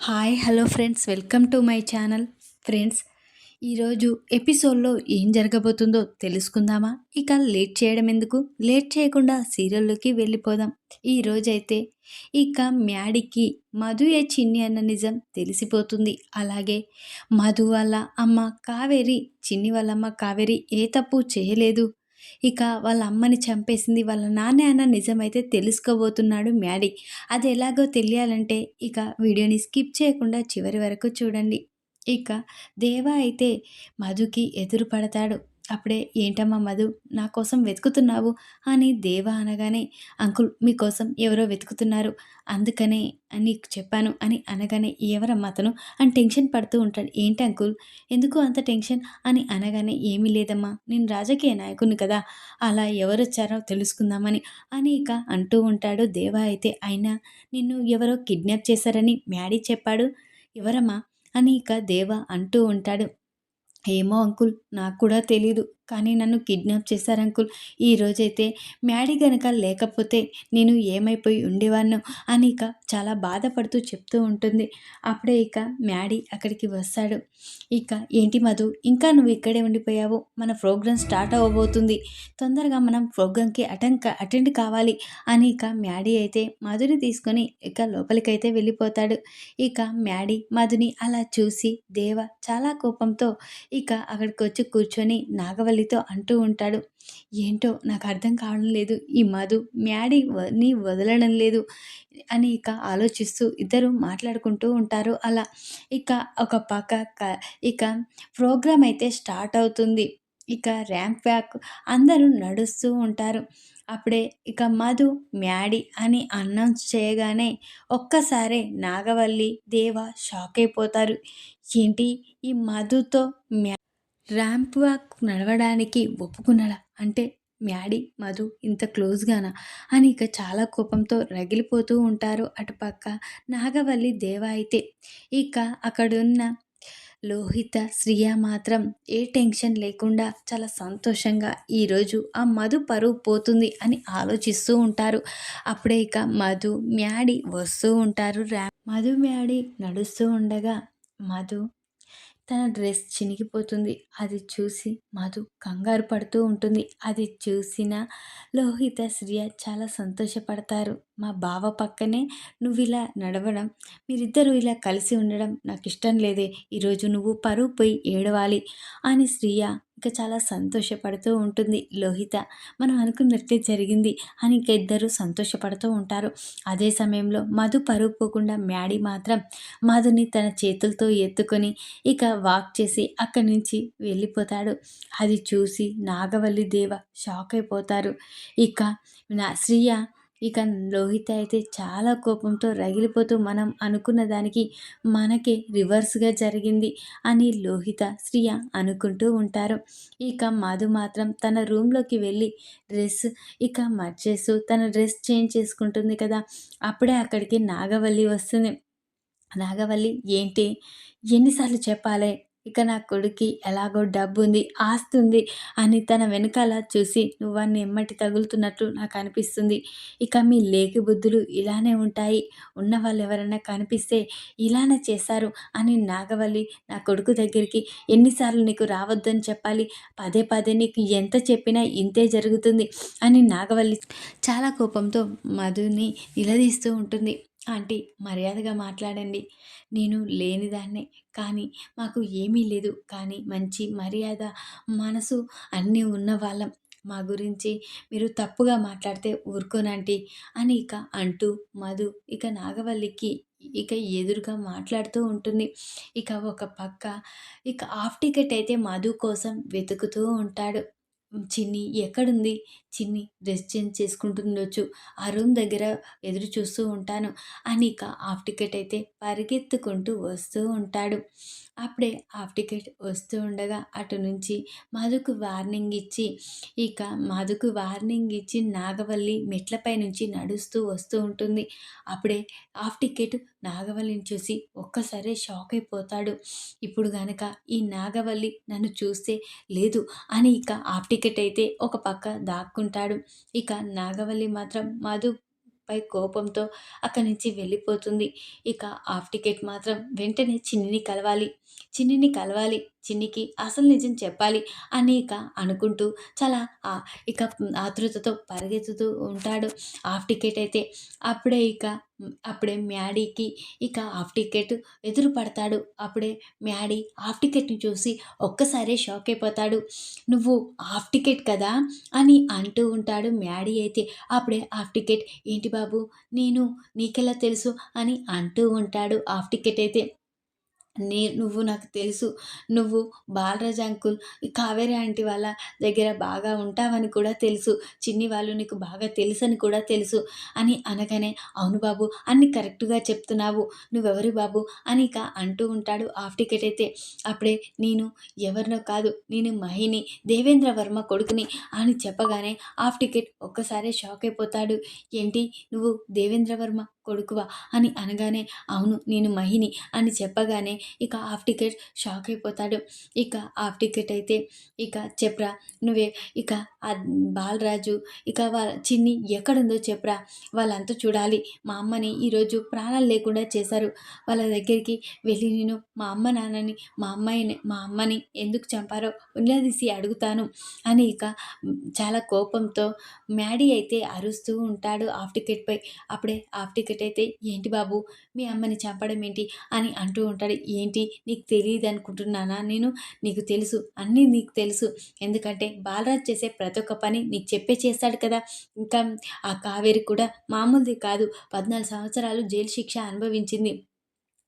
Hi hello friends. Welcome to my channel. Friends ఈరోజు ఎపిసోడ్లో ఏం జరగబోతుందో తెలుసుకుందామా? ఇక లేట్ చేయడం ఎందుకు? లేట్ చేయకుండా సీరియల్లోకి వెళ్ళిపోదాం. ఈరోజైతే ఇక మ్యాడీకి మధు ఏ చిన్ని అన్న నిజం తెలిసిపోతుంది. అలాగే మధు వాళ్ళ అమ్మ కావేరి చిన్ని వాళ్ళమ్మ కావేరి ఏ తప్పు చేయలేదు. ఇక వాళ్ళ అమ్మని చంపేసింది వాళ్ళ నాన్న అన్న నిజమైతే తెలుసుకోబోతున్నాడు మ్యాడీ. అది ఎలాగో తెలియాలంటే ఇక వీడియోని స్కిప్ చేయకుండా చివరి వరకు చూడండి. ఇక దేవా అయితే మధుకి ఎదురు పడతాడు అప్పుడే ఏంటమ్మా మధు నా కోసం వెతుకుతున్నావు? అని దేవ అనగానే అంకుల్ మీకోసం ఎవరో వెతుకుతున్నారు. అందుకనే నీకు చెప్పాను అని అనగానే ఎవరమ్మా అతను? అని టెన్షన్ పడుతూ ఉంటాడు. ఏంటి అంకుల్ ఎందుకు అంత టెన్షన్? అని అనగానే ఏమీ లేదమ్మా నేను రాజకీయ నాయకుని కదా అలా ఎవరొచ్చారో తెలుసుకుందామని అని ఇక అంటూ ఉంటాడు దేవ. అయితే అయినా నిన్ను ఎవరో కిడ్నాప్ చేశారని మ్యాడీ చెప్పాడు ఎవరమ్మా? అని ఇక దేవ అంటూ ఉంటాడు. ఏమో అంకుల్ నాకు కూడా తెలీదు. కానీ నన్ను కిడ్నాప్ చేశారు అంకుల్. ఈరోజైతే మ్యాడీ గనక లేకపోతే నేను ఏమైపోయి ఉండేవాను అని ఇక చాలా బాధపడుతూ చెప్తూ ఉంటుంది. అప్పుడే ఇక మ్యాడీ అక్కడికి వస్తాడు. ఇక ఏంటి మధు ఇంకా నువ్వు ఇక్కడే ఉండిపోయావు? మన ప్రోగ్రామ్ స్టార్ట్ అవ్వబోతుంది. తొందరగా మనం ప్రోగ్రామ్కి అటెండ్ అటెండ్ కావాలి అని ఇక మ్యాడీ అయితే మధుని తీసుకొని ఇక లోపలికైతే వెళ్ళిపోతాడు. ఇక మ్యాడీ మధుని అలా చూసి దేవ చాలా కోపంతో ఇక అక్కడికి వచ్చి కూర్చొని నాగవల్లి తల్లితో అంటూ ఉంటాడు. ఏంటో నాకు అర్థం కావడం లేదు. ఈ మధు మ్యాడీ ని వదలడం లేదు అని ఇక ఆలోచిస్తూ ఇద్దరు మాట్లాడుకుంటూ ఉంటారు. అలా ఇక ఒక పక్క ఇక ప్రోగ్రామ్ అయితే స్టార్ట్ అవుతుంది. ఇక ర్యాంప్ బ్యాక్ అందరూ నడుస్తూ ఉంటారు. అప్పుడే ఇక మధు మ్యాడీ అని అనౌన్స్ చేయగానే ఒక్కసారే నాగవల్లి దేవ షాక్ అయిపోతారు. ఏంటి? ఈ మధుతో మ్యా ర్యాంప్ వాక్ నడవడానికి ఒప్పుకున్నాడా? అంటే మ్యాడీ మధు ఇంత క్లోజ్గానా? అని ఇక చాలా కోపంతో రగిలిపోతూ ఉంటారు అటుపక్క నాగవల్లి దేవ అయితే. ఇక అక్కడున్న లోహిత శ్రియ మాత్రం ఏ టెన్షన్ లేకుండా చాలా సంతోషంగా ఈరోజు ఆ మధు పరువు పోతుంది అని ఆలోచిస్తూ ఉంటారు. అప్పుడే ఇక మధు మ్యాడీ వస్తూ ఉంటారు ర్యా మధు మ్యాడీ నడుస్తూ ఉండగా మధు తన డ్రెస్ చినిగిపోతుంది. అది చూసి మధు కంగారు పడుతూ ఉంటుంది. అది చూసిన లోహిత శ్రియ చాలా సంతోషపడతారు. మా బావ పక్కనే నువ్వు ఇలా నడవడం మీరిద్దరూ ఇలా కలిసి ఉండడం నాకు ఇష్టం లేదే. ఈరోజు నువ్వు పరువు పోయి ఏడవాలి అని శ్రియ ఇక చాలా సంతోషపడుతూ ఉంటుంది లోహిత. మనం అనుకున్నట్టే జరిగింది అని ఇక ఇద్దరు సంతోషపడుతూ ఉంటారు. అదే సమయంలో మధు పరుగు పోకుండా మ్యాడీ మాత్రం మధుని తన చేతులతో ఎత్తుకొని ఇక వాక్ చేసి అక్కడి నుంచి వెళ్ళిపోతాడు. అది చూసి నాగవల్లి దేవ షాక్ అయిపోతారు. ఇక నా శ్రీయ ఇక లోహిత అయితే చాలా కోపంతో రగిలిపోతూ మనం అనుకున్న దానికి మనకే రివర్స్గా జరిగింది అని లోహిత శ్రియ అనుకుంటూ ఉంటారు. ఇక మధు మాత్రం తన రూమ్లోకి వెళ్ళి డ్రెస్ ఇక మర్చేస్తూ తన డ్రెస్ చేంజ్ చేసుకుంటుంది కదా. అప్పుడే అక్కడికి నాగవల్లి వస్తుంది. నాగవల్లి ఏంటి? ఎన్నిసార్లు చెప్పాలి? ఇక నా కొడుక్కి ఎలాగో డబ్బు ఉంది ఆస్తి ఉంది అని తన వెనకాల చూసి నువ్వన్నీ ఎమ్మటి తగులుతున్నట్లు నాకు అనిపిస్తుంది. ఇక మీ లేకి బుద్ధులు ఇలానే ఉంటాయి. ఉన్న వాళ్ళు ఎవరైనా కనిపిస్తే ఇలానే చేశారు అని నాగవల్లి నా కొడుకు దగ్గరికి ఎన్నిసార్లు నీకు రావద్దని చెప్పాలి. పదే పదే నీకు ఎంత చెప్పినా ఇంతే జరుగుతుంది అని నాగవల్లి చాలా కోపంతో మధుని నిలదీస్తూ ఉంటుంది. ఆంటీ మర్యాదగా మాట్లాడండి. నేను లేనిదాన్నే. కానీ మాకు ఏమీ లేదు. కానీ మంచి మర్యాద మనసు అన్నీ ఉన్న వాళ్ళం మా గురించి మీరు తప్పుగా మాట్లాడితే ఊరుకోనంటీ అని ఇక అంటూ మధు ఇక నాగవల్లికి ఇక ఎదురుగా మాట్లాడుతూ ఉంటుంది. ఇక ఒక పక్క ఇక హాఫ్ టికెట్ అయితే మధు కోసం వెతుకుతూ ఉంటాడు. చిన్ని ఎక్కడుంది? చిన్ని డ్రెస్ చేంజ్ చేసుకుంటుండొచ్చు. ఆ రూమ్ దగ్గర ఎదురు చూస్తూ ఉంటాను. అని ఇక హాఫ్ టికెట్ అయితే పరిగెత్తుకుంటూ వస్తూ ఉంటాడు. అప్పుడే హాఫ్ టికెట్ వస్తూ ఉండగా అటు నుంచి మధుకు వార్నింగ్ ఇచ్చి ఇక మధుకు వార్నింగ్ ఇచ్చి నాగవల్లి మెట్లపై నుంచి నడుస్తూ వస్తూ ఉంటుంది. అప్పుడే హాఫ్ టికెట్ నాగవల్లిని చూసి ఒక్కసారి షాక్ అయిపోతాడు. ఇప్పుడు గనక ఈ నాగవల్లి నన్ను చూస్తే లేదు అని ఇక హాఫ్ టికెట్ అయితే ఒక పక్క దాక్కుంటాడు. ఇక నాగవల్లి మాత్రం మధు పై కోపంతో అక్కడి నుంచి వెళ్ళిపోతుంది. ఇక హాఫ్ టికెట్ మాత్రం వెంటనే చిన్నిని కలవాలి. చిన్నిని కలవాలి. చిన్నికి అసలు నిజం చెప్పాలి అని ఇక అనుకుంటూ చాలా ఇక ఆతృతతో పరిగెత్తుతూ ఉంటాడు. హాఫ్ టికెట్ అయితే అప్పుడే ఇక అప్పుడే మ్యాడీకి ఇక హాఫ్ టికెట్ ఎదురు పడతాడు. అప్పుడే మ్యాడీ హాఫ్ టికెట్ని చూసి ఒక్కసారే షాక్ అయిపోతాడు. నువ్వు హాఫ్ టికెట్ కదా? అని అంటూ ఉంటాడు మ్యాడీ అయితే. అప్పుడే హాఫ్ టికెట్ ఏంటి బాబు నేను నీకెలా తెలుసు? అని అంటూ ఉంటాడు హాఫ్ టికెట్ అయితే. నీ నువ్వు నాకు తెలుసు. నువ్వు బాలరాజ్ అంకుల్ కావేరి ఆంటీ వాళ్ళ దగ్గర బాగా ఉంటావని కూడా తెలుసు. చిన్ని వాళ్ళు నీకు బాగా తెలుసు అని కూడా తెలుసు. అని అనగానే అవును బాబు అన్ని కరెక్ట్గా చెప్తున్నావు. నువ్వెవరు బాబు? అని ఇక అంటూ ఉంటాడు హాఫ్ టికెట్ అయితే. అప్పుడే నేను ఎవరినో కాదు నేను మహిని దేవేంద్ర వర్మ కొడుకుని అని చెప్పగానే హాఫ్ టికెట్ ఒక్కసారి షాక్ అయిపోతాడు. ఏంటి? నువ్వు దేవేంద్ర వర్మ కొడుకువా? అని అనగానే అవును నేను మహిని అని చెప్పగానే ఇక హాఫ్ టికెట్ షాక్ అయిపోతాడు. ఇక హాఫ్ టికెట్ అయితే ఇక చెప్పరా నువ్వే ఇక ఆ బాలరాజు ఇక వాళ్ళ చిన్ని ఎక్కడుందో చెప్పరా. వాళ్ళంతా చూడాలి. మా అమ్మని ఈరోజు ప్రాణాలు లేకుండా చేశారు. వాళ్ళ దగ్గరికి వెళ్ళి నేను మా అమ్మ నాన్నని మా అమ్మాయిని మా అమ్మని ఎందుకు చంపారో ఉన్నదీసి అడుగుతాను అని ఇక చాలా కోపంతో మ్యాడీ అయితే అరుస్తూ ఉంటాడు హాఫ్ టికెట్పై అప్పుడే హాఫ్ టికెట్ అయితే ఏంటి బాబు? మీ అమ్మని చంపడం ఏంటి? అని అంటూ ఉంటాడు. ఏంటి? నీకు తెలియదు అనుకుంటున్నానా? నేను నీకు తెలుసు. అన్నీ నీకు తెలుసు. ఎందుకంటే బాలరాజ్ చేసే ప్రతి ఒక్క పని నీకు చెప్పే చేస్తాడు కదా. ఇంకా ఆ కావేరి కూడా మామూలుది కాదు. పద్నాలుగు సంవత్సరాలు జైలు శిక్ష అనుభవించింది.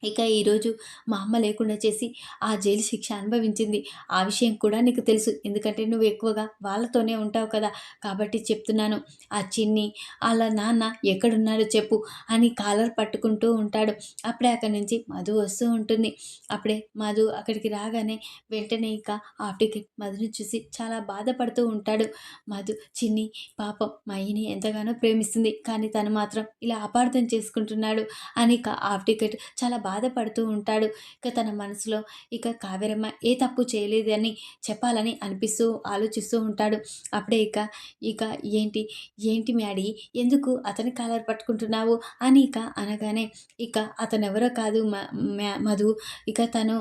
ఇక ఈరోజు మా అమ్మ లేకుండా చేసి ఆ జైలు శిక్ష అనుభవించింది. ఆ విషయం కూడా నీకు తెలుసు. ఎందుకంటే నువ్వు ఎక్కువగా వాళ్ళతోనే ఉంటావు కదా. కాబట్టి చెప్తున్నాను. ఆ చిన్ని వాళ్ళ నాన్న ఎక్కడున్నాడో చెప్పు అని కాలర్ పట్టుకుంటూ ఉంటాడు. అప్పుడే అక్కడి నుంచి మధు వస్తూ ఉంటుంది. అప్పుడే మధు అక్కడికి రాగానే వెంటనే ఇక ఆఫ్టికి టికెట్ మధుని చూసి చాలా బాధపడుతూ ఉంటాడు. మధు చిన్ని పాపం మయ్యని ఎంతగానో ప్రేమిస్తుంది. కానీ తను మాత్రం ఇలా అపార్థం చేసుకుంటున్నాడు అని ఇక ఆఫ్ టికెట్ చాలా బాధపడుతూ ఉంటాడు. ఇక తన మనసులో ఇక కావేరమ్మ ఏ తప్పు చేయలేదని చెప్పాలని అనిపిస్తూ ఆలోచిస్తూ ఉంటాడు. అప్పుడే ఇక ఇక ఏంటి ఏంటి మ్యాడీ ఎందుకు అతని కాలర్ పట్టుకుంటున్నావు? అని ఇక అనగానే ఇక అతను ఎవరో కాదు మధు. ఇక తను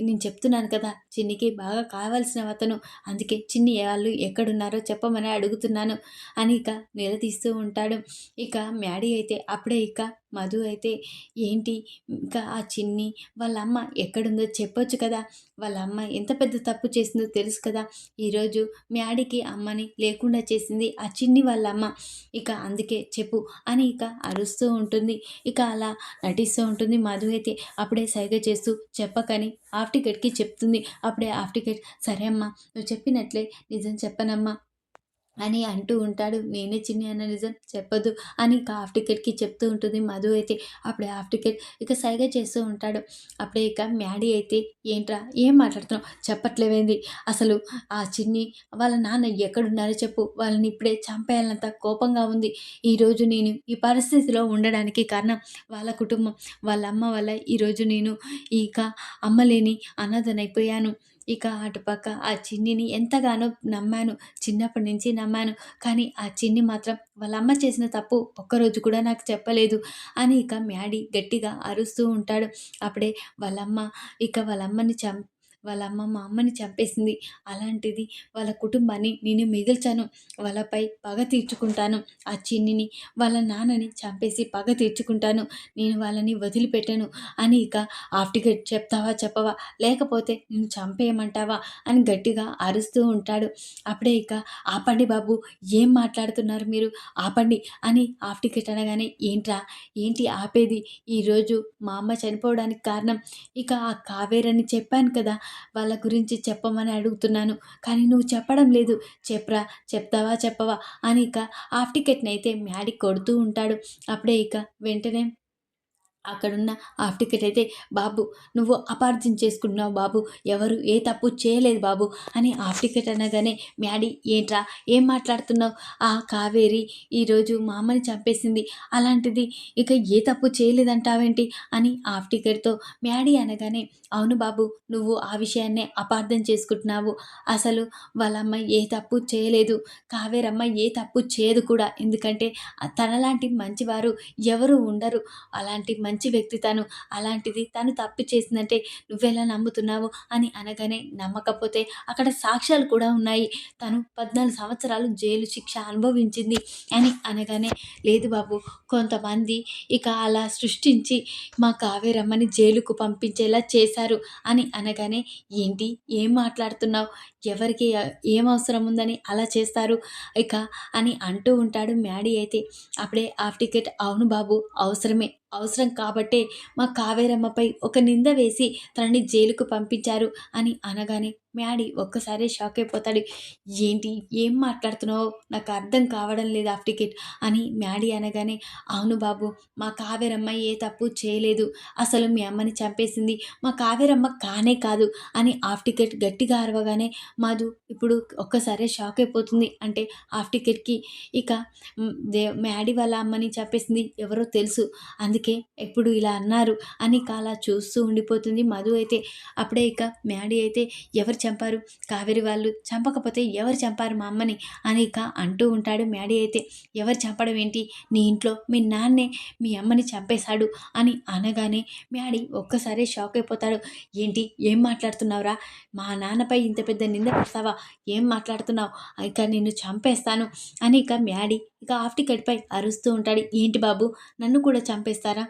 నేను చెప్తున్నాను కదా చిన్నికి బాగా కావాల్సిన అతను. అందుకే చిన్ని వాళ్ళు ఎక్కడున్నారో చెప్పమని అడుగుతున్నాను అని ఇక నిలదీస్తూ ఉంటాడు. ఇక మ్యాడీ అయితే అప్పుడే ఇక మధు అయితే ఏంటి? ఇంకా ఆ చిన్ని వాళ్ళ అమ్మ ఎక్కడుందో చెప్పొచ్చు కదా? వాళ్ళ అమ్మ ఎంత పెద్ద తప్పు చేసిందో తెలుసు కదా? ఈరోజు మ్యాడికి అమ్మని లేకుండా చేసింది ఆ చిన్ని వాళ్ళ అమ్మ ఇక అందుకే చెప్పు అని ఇక అరుస్తూ ఉంటుంది. ఇక అలా నటిస్తూ ఉంటుంది మధు అయితే. అప్పుడే సైగ చేస్తూ చెప్పకని హాఫ్ టికెట్కి చెప్తుంది. అప్పుడే హాఫ్ టికెట్. సరే అమ్మా నువ్వు చెప్పినట్లే. నిజం చెప్పనమ్మా. అని అంటూ ఉంటాడు. నేనే చిన్ని అన్న నిజం చెప్పదు అని ఇంకా హాఫ్ టికెట్కి చెప్తూ ఉంటుంది. మధు అయితే అప్పుడే హాఫ్ టికెట్ ఇక సైగా చేస్తూ ఉంటాడు. అప్పుడే ఇక మ్యాడీ అయితే ఏంట్రా ఏం మాట్లాడుతున్నావు? చెప్పట్లేవేంది? అసలు ఆ చిన్ని వాళ్ళ నాన్న ఎక్కడున్నారో చెప్పు. వాళ్ళని ఇప్పుడే చంపేయాలంత కోపంగా ఉంది. ఈరోజు నేను ఈ పరిస్థితిలో ఉండడానికి కారణం వాళ్ళ కుటుంబం. వాళ్ళ అమ్మ వల్ల ఈరోజు నేను ఇక అమ్మలేని అనాథనైపోయాను. ఇక అటుపక్క ఆ చిన్నిని ఎంతగానో నమ్మాను. చిన్నప్పటి నుంచి నమ్మాను. కానీ ఆ చిన్ని మాత్రం వాళ్ళ అమ్మ చేసిన తప్పు ఒక్కరోజు కూడా నాకు చెప్పలేదు అని ఇక మ్యాడీ గట్టిగా అరుస్తూ ఉంటాడు. అప్పుడే వాళ్ళమ్మ ఇక వాళ్ళమ్మని చం వాళ్ళ అమ్మ మా అమ్మని చంపేసింది. అలాంటిది వాళ్ళ కుటుంబాన్ని నేను మిగిల్చాను. వాళ్ళపై పగ తీర్చుకుంటాను. ఆ చిన్నిని వాళ్ళ నాన్నని చంపేసి పగ తీర్చుకుంటాను. నేను వాళ్ళని వదిలిపెట్టాను. అని ఇక ఆఫ్టికెట్ చెప్తావా చెప్పవా? లేకపోతే నేను చంపేయమంటావా? అని గట్టిగా అరుస్తూ ఉంటాడు. అప్పుడే ఇక ఆపండి బాబు ఏం మాట్లాడుతున్నారు మీరు? ఆపండి అని ఆఫ్ టికెట్ అనగానే ఏంట్రా? ఏంటి ఆపేది? ఈరోజు మా అమ్మ చనిపోవడానికి కారణం? ఇక ఆ కావేరని చెప్పాను కదా వాళ్ళ గురించి చెప్పమని అడుగుతున్నాను. కానీ నువ్వు చెప్పడం లేదు. చెప్పరా చెప్తావా చెప్పవా? అని ఇక హాఫ్ టికెట్ని అయితే మ్యాడీ కొడుతూ ఉంటాడు. అప్పుడే ఇక వెంటనే అక్కడున్న ఆఫ్టికెట్ అయితే బాబు నువ్వు అపార్థం చేసుకుంటున్నావు బాబు. ఎవరు ఏ తప్పు చేయలేదు బాబు అని ఆఫ్టికెట్ అనగానే మ్యాడీ ఏంట్రా ఏం మాట్లాడుతున్నావు? ఆ కావేరి ఈరోజు మా అమ్మని చంపేసింది. అలాంటిది ఇక ఏ తప్పు చేయలేదంటావేంటి? అని ఆఫ్టికెట్తో మ్యాడీ అనగానే అవును బాబు నువ్వు ఆ విషయాన్నే అపార్థం చేసుకుంటున్నావు. అసలు వాళ్ళమ్మ ఏ తప్పు చేయలేదు. కావేరమ్మ ఏ తప్పు చేయదు కూడా. ఎందుకంటే తనలాంటి మంచివారు ఎవరు ఉండరు. అలాంటి మంచి మంచి వ్యక్తి తను. అలాంటిది తను తప్పు చేసిందంటే నువ్వెలా నమ్ముతున్నావు అని అనగానే నమ్మకపోతే అక్కడ సాక్ష్యాలు కూడా ఉన్నాయి. తను పద్నాలుగు సంవత్సరాలు జైలు శిక్ష అనుభవించింది అని అనగానే లేదు బాబు కొంతమంది ఇక అలా సృష్టించి మా కావేరమ్మని జైలుకు పంపించేలా చేశారు అని అనగానే ఏంటి? ఏం మాట్లాడుతున్నావు? ఎవరికి ఏం అవసరం ఉందని అలా చేస్తారు. ఇక అని అంటూ ఉంటాడు మ్యాడీ అయితే. అప్పుడే హాఫ్ టికెట్ అవును బాబు అవసరమే. అవసరం కాబట్టే మా కావేరమ్మపై ఒక నింద వేసి తనని జైలుకు పంపించారు అని అనగానే మ్యాడీ ఒక్కసారి షాక్ అయిపోతాడు ఏంటి? ఏం మాట్లాడుతున్నావో? నాకు అర్థం కావడం లేదు ఆఫ్ టికెట్ అని మ్యాడీ అనగానే అవును బాబు మా కావేరమ్మ ఏ తప్పు చేయలేదు. అసలు మీ అమ్మని చంపేసింది మా కావేరమ్మ కానే కాదు అని హాఫ్ టికెట్ గట్టిగా అరవగానే మాధు ఇప్పుడు ఒక్కసారి షాక్ అయిపోతుంది అంటే హాఫ్ టికెట్కి ఇక దే మ్యాడీ వాళ్ళ అమ్మని చంపేసింది ఎవరో తెలుసు. అందుకే ఎప్పుడు ఇలా అన్నారు అని అలా చూస్తూ ఉండిపోతుంది. మధు అయితే అప్పుడే ఇక మ్యాడీ అయితే ఎవరు చంపారు. కావేరి వాళ్ళు చంపకపోతే ఎవరు చంపారు మా అమ్మని? అనిక అంటూ ఉంటాడు మ్యాడీ అయితే. ఎవరు చంపడం ఏంటి? నీ ఇంట్లో మీ నాన్నే మీ అమ్మని చంపేశాడు అని అనగానే మ్యాడీ ఒక్కసారే షాక్ అయిపోతాడు. ఏంటి? ఏం మాట్లాడుతున్నావురా? మా నాన్నపై ఇంత పెద్ద నింద పడతావా? ఏం మాట్లాడుతున్నావు? ఇక నిన్ను చంపేస్తాను అని ఇక మ్యాడీ ఇక ఆఫ్టికెట్పై అరుస్తూ ఉంటాడు. ఏంటి బాబు? నన్ను కూడా చంపేస్తారా?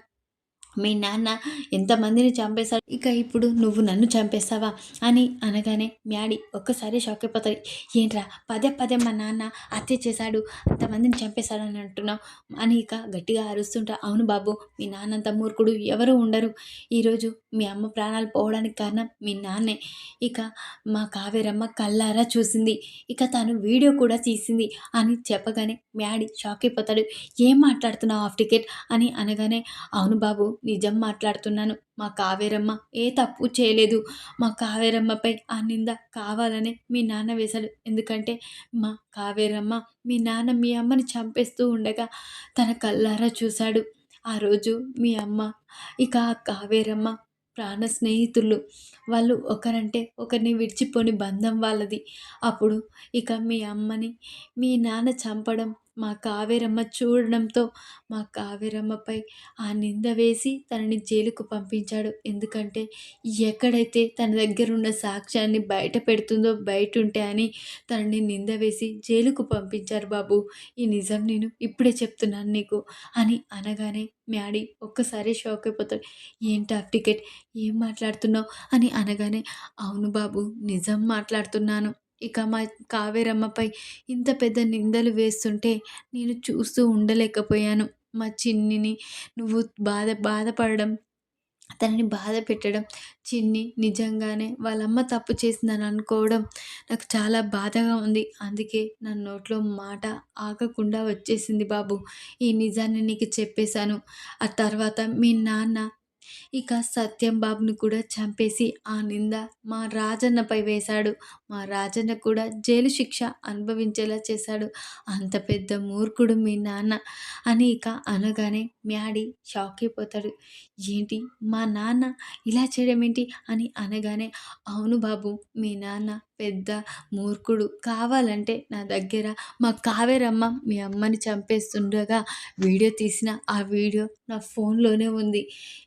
మీ నాన్న ఎంతమందిని చంపేశాడు? ఇక ఇప్పుడు నువ్వు నన్ను చంపేస్తావా? అని అనగానే మ్యాడీ ఒక్కసారి షాక్ అయిపోతుంది. ఏంట్రా పదే పదే మా నాన్న హత్య చేశాడు అంతమందిని చంపేశాడు అని అంటున్నావు? అని ఇక గట్టిగా అరుస్తుంటా. అవును బాబు మీ నాన్నంత మూర్ఖుడు ఎవరు ఉండరు. ఈరోజు మీ అమ్మ ప్రాణాలు పోవడానికి కారణం మీ నాన్నే. ఇక మా కావేరమ్మ కళ్ళారా చూసింది. ఇక తను వీడియో కూడా తీసింది అని చెప్పగానే మ్యాడీ షాక్ అయిపోతాడు. ఏం మాట్లాడుతున్నావు ఆఫ్ టికెట్? అని అనగానే అవును బాబు నిజం మాట్లాడుతున్నాను. మా కావేరమ్మ ఏ తప్పు చేయలేదు. మా కావేరమ్మపై ఆ నింద కావాలనే మీ నాన్న వేశాడు. ఎందుకంటే మా కావేరమ్మ మీ నాన్న మీ అమ్మని చంపేస్తూ ఉండగా తన కళ్ళారా చూశాడు. ఆ రోజు మీ అమ్మ ఇక ఆ కావేరమ్మ ప్రాణ స్నేహితులు. వాళ్ళు ఒకరంటే ఒకరిని విడిచిపోని బంధం వాళ్ళది. అప్పుడు ఇక మీ అమ్మని మీ నాన్న చంపడం మా కావేరమ్మ చూడడంతో మా కావేరమ్మపై ఆ నింద వేసి తనని జైలుకు పంపించాడు. ఎందుకంటే ఎక్కడైతే తన దగ్గర ఉన్న సాక్ష్యాన్ని బయట పెడుతుందో బయట ఉంటే అని తనని నింద వేసి జైలుకు పంపించారు బాబు. ఈ నిజం నేను ఇప్పుడే చెప్తున్నాను నీకు అని అనగానే మ్యాడీ ఒక్కసారి షాక్ అయిపోతాడు. ఏంటి ఆ టికెట్? ఏం మాట్లాడుతున్నావు? అని అనగానే అవును బాబు నిజం మాట్లాడుతున్నాను. ఇక మా కావేరమ్మపై ఇంత పెద్ద నిందలు వేస్తుంటే నేను చూస్తూ ఉండలేకపోయాను. మా చిన్నిని నువ్వు బాధ బాధపడడం తనని బాధ పెట్టడం చిన్ని నిజంగానే వాళ్ళమ్మ తప్పు చేసిందని అనుకోవడం నాకు చాలా బాధగా ఉంది. అందుకే నా నోట్లో మాట ఆగకుండా వచ్చేసింది బాబు. ఈ నిజాన్ని నీకు చెప్పేశాను. ఆ తర్వాత మీ నాన్న ఇక సత్యం బాబుని కూడా చంపేసి ఆ నింద మా రాజన్నపై వేశాడు. మా రాజన్న కూడా జైలు శిక్ష అనుభవించేలా చేశాడు. అంత పెద్ద మూర్ఖుడు మీ నాన్న అని ఇక అనగానే మ్యాడీ షాక్ అయిపోతాడు ఏంటి మా నాన్న ఇలా చేయడం ఏంటి అని అనగానే అవును బాబు మీ నాన్న పెద్ద మూర్ఖుడు. కావాలంటే నా దగ్గర మా కావేరమ్మ మీ అమ్మని చంపేస్తుండగా వీడియో తీసిన ఆ వీడియో నా ఫోన్లోనే ఉంది.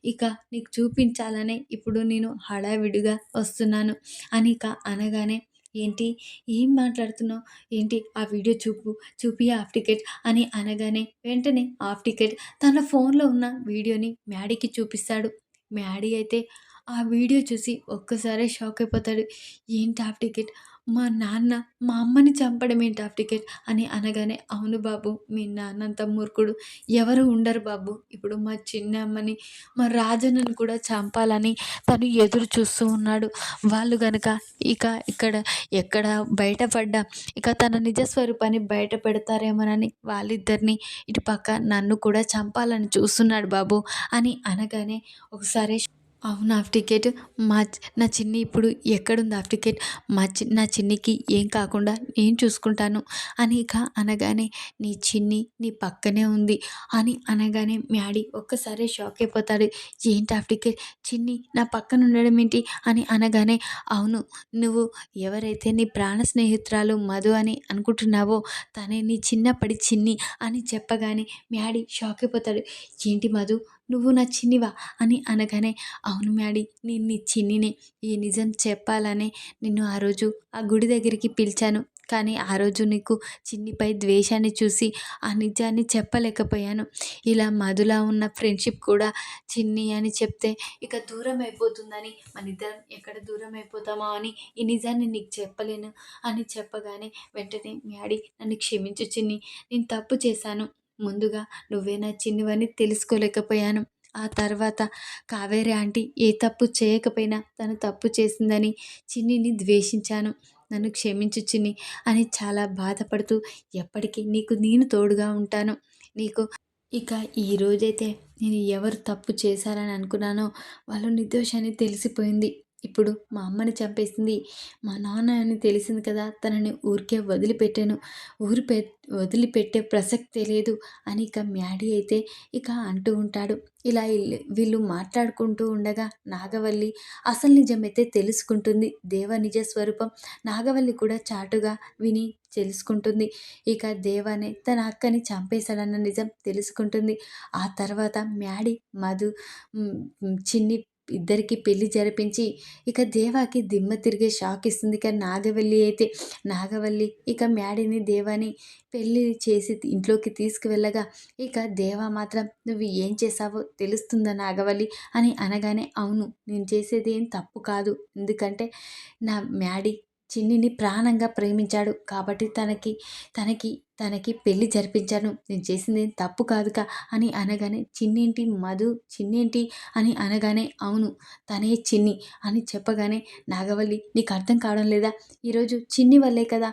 ఇక నీకు చూపించాలనే ఇప్పుడు నేను హడావిడిగా వస్తున్నాను అని ఇక అనగానే ఏంటి? ఏం మాట్లాడుతున్నావు? ఏంటి? ఆ వీడియో చూపు చూపి హాఫ్ టికెట్ అని అనగానే వెంటనే హాఫ్ టికెట్ తన ఫోన్లో ఉన్న వీడియోని మ్యాడీకి చూపిస్తాడు. మ్యాడీ అయితే ఆ వీడియో చూసి ఒక్కసారే షాక్ అయిపోతాడు. ఏంటి హాఫ్ టికెట్? మా నాన్న మా అమ్మని చంపడం ఏంటి హాఫ్ టికెట్? అని అనగానే అవును బాబు మీ నాన్నంత మూర్ఖుడు. ఎవరు ఉండరు బాబు. ఇప్పుడు మా చిన్న అమ్మని మా రాజన్నను కూడా చంపాలని తను ఎదురు చూస్తూ ఉన్నాడు. వాళ్ళు గనక ఇక ఇక్కడ ఎక్కడ బయటపడ్డా ఇక తన నిజ స్వరూపాన్ని బయట పెడతారేమోనని వాళ్ళిద్దరిని ఇటు పక్క నన్ను కూడా చంపాలని చూస్తున్నాడు బాబు అని అనగానే ఒకసారి అవును హాఫ్ టికెట్ మా నా చిన్ని ఇప్పుడు ఎక్కడుంది? హాఫ్ టికెట్ మా చి నా చిన్నికి ఏం కాకుండా నేను చూసుకుంటాను. అని ఇక అనగానే నీ చిన్ని నీ పక్కనే ఉంది. అని అనగానే మ్యాడీ ఒక్కసారి షాక్ అయిపోతాడు. ఏంటి హాఫ్ టికెట్ చిన్ని నా పక్కన ఉండడం ఏంటి? అని అనగానే అవును నువ్వు ఎవరైతే నీ ప్రాణ స్నేహితురాలు మధు అని అనుకుంటున్నావో తనే నీ చిన్నప్పటి చిన్ని అని చెప్పగానే మ్యాడీ షాక్ అయిపోతాడు. ఏంటి మధు? నువ్వు నా చిన్నివా? అని అనగానే అవును మ్యాడీ నేను నీ చిన్నినే. ఈ నిజం చెప్పాలనే నిన్ను ఆ రోజు ఆ గుడి దగ్గరికి పిలిచాను. కానీ ఆ రోజు నీకు చిన్నిపై ద్వేషాన్ని చూసి ఆ నిజాన్ని చెప్పలేకపోయాను. ఇలా మధులా ఉన్న ఫ్రెండ్షిప్ కూడా చిన్ని అని చెప్తే ఇక దూరం అయిపోతుందని మన ఇద్దరం ఎక్కడ దూరం అయిపోతామో అని ఈ నిజాన్ని నీకు చెప్పలేను అని చెప్పగానే వెంటనే మ్యాడీ నన్ను క్షమించు చిన్ని. నేను తప్పు చేశాను. ముందుగా నువ్వే నా చిన్నివని తెలుసుకోలేకపోయాను. ఆ తర్వాత కావేరి ఆంటీ ఏ తప్పు చేయకపోయినా తను తప్పు చేసిందని చిన్నిని ద్వేషించాను. నన్ను క్షమించు చిన్ని అని చాలా బాధపడుతూ ఎప్పటికీ నీకు నేను తోడుగా ఉంటాను. నీకు ఇక ఈ రోజైతే నేను ఎవరు తప్పు చేశారని అనుకున్నానో వాళ్ళు నిర్దోషాన్ని తెలిసిపోయింది. ఇప్పుడు మా అమ్మని చంపేసింది. మా నాన్న అని తెలిసింది కదా తనని ఊరికే వదిలిపెట్టాను. ఊరి పె వదిలిపెట్టే ప్రసక్తే లేదు అని ఇక మ్యాడీ అయితే ఇక అంటూ ఉంటాడు. ఇలా వీళ్ళు మాట్లాడుకుంటూ ఉండగా నాగవల్లి అసలు నిజమైతే తెలుసుకుంటుంది. దేవ నిజ స్వరూపం నాగవల్లి కూడా చాటుగా విని తెలుసుకుంటుంది. ఇక దేవానే తన అక్కని చంపేశాడన్న నిజం తెలుసుకుంటుంది. ఆ తర్వాత మ్యాడీ మధు చిన్ని ఇద్దరికి పెళ్ళి జరిపించి ఇక దేవాకి దిమ్మ తిరిగే షాక్ ఇస్తుంది. ఇక నాగవల్లి అయితే నాగవల్లి ఇక మ్యాడీని దేవాని పెళ్ళి చేసి ఇంట్లోకి తీసుకువెళ్ళగా ఇక దేవా మాత్రం నువ్వు ఏం చేసావో తెలుస్తుందా నాగవల్లి? అని అనగానే అవును నేను చేసేది ఏం తప్పు కాదు. ఎందుకంటే నా మ్యాడీ చిన్నిని ప్రాణంగా ప్రేమించాడు. కాబట్టి తనకి తనకి తనకి పెళ్ళి జరిపించాను. నేను చేసింది తప్పు కాదుకా అని అనగానే చిన్నేంటి మధు? చిన్నేంటి? అని అనగానే అవును తనే చిన్ని అని చెప్పగానే నాగవల్లి నీకు అర్థం కావడం లేదా? ఈరోజు చిన్ని వల్లే కదా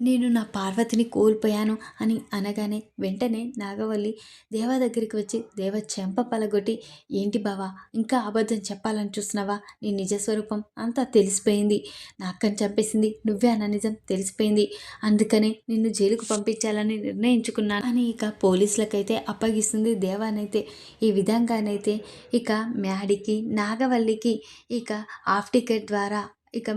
నేను నా పార్వతిని కోల్పోయాను అని అనగానే వెంటనే నాగవల్లి దేవ దగ్గరికి వచ్చి దేవ చెంప పలగొట్టి ఏంటి బావా ఇంకా అబద్ధం చెప్పాలని చూస్తున్నావా? నీ నిజస్వరూపం అంతా తెలిసిపోయింది. నాక్కని చంపేసింది నువ్వే అన్న నిజం తెలిసిపోయింది. అందుకనే నిన్ను జైలుకు పంపించాలని నిర్ణయించుకున్నాను. అని ఇక పోలీసులకైతే అప్పగిస్తుంది దేవానైతే. ఈ విధంగానైతే ఇక మ్యాడికి నాగవల్లికి ఇక ఆఫ్ టికెట్ ద్వారా ఇక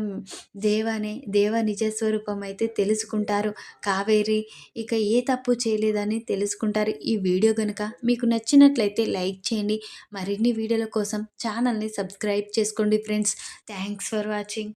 దేవనే దేవ నిజస్వరూపం అయితే తెలుసుకుంటారు. కావేరి ఇక ఏ తప్పు చేయలేదని తెలుసుకుంటారు. ఈ వీడియో కనుక మీకు నచ్చినట్లయితే లైక్ చేయండి. మరిన్ని వీడియోల కోసం ఛానల్ని సబ్స్క్రైబ్ చేసుకోండి ఫ్రెండ్స్. Thanks for watching.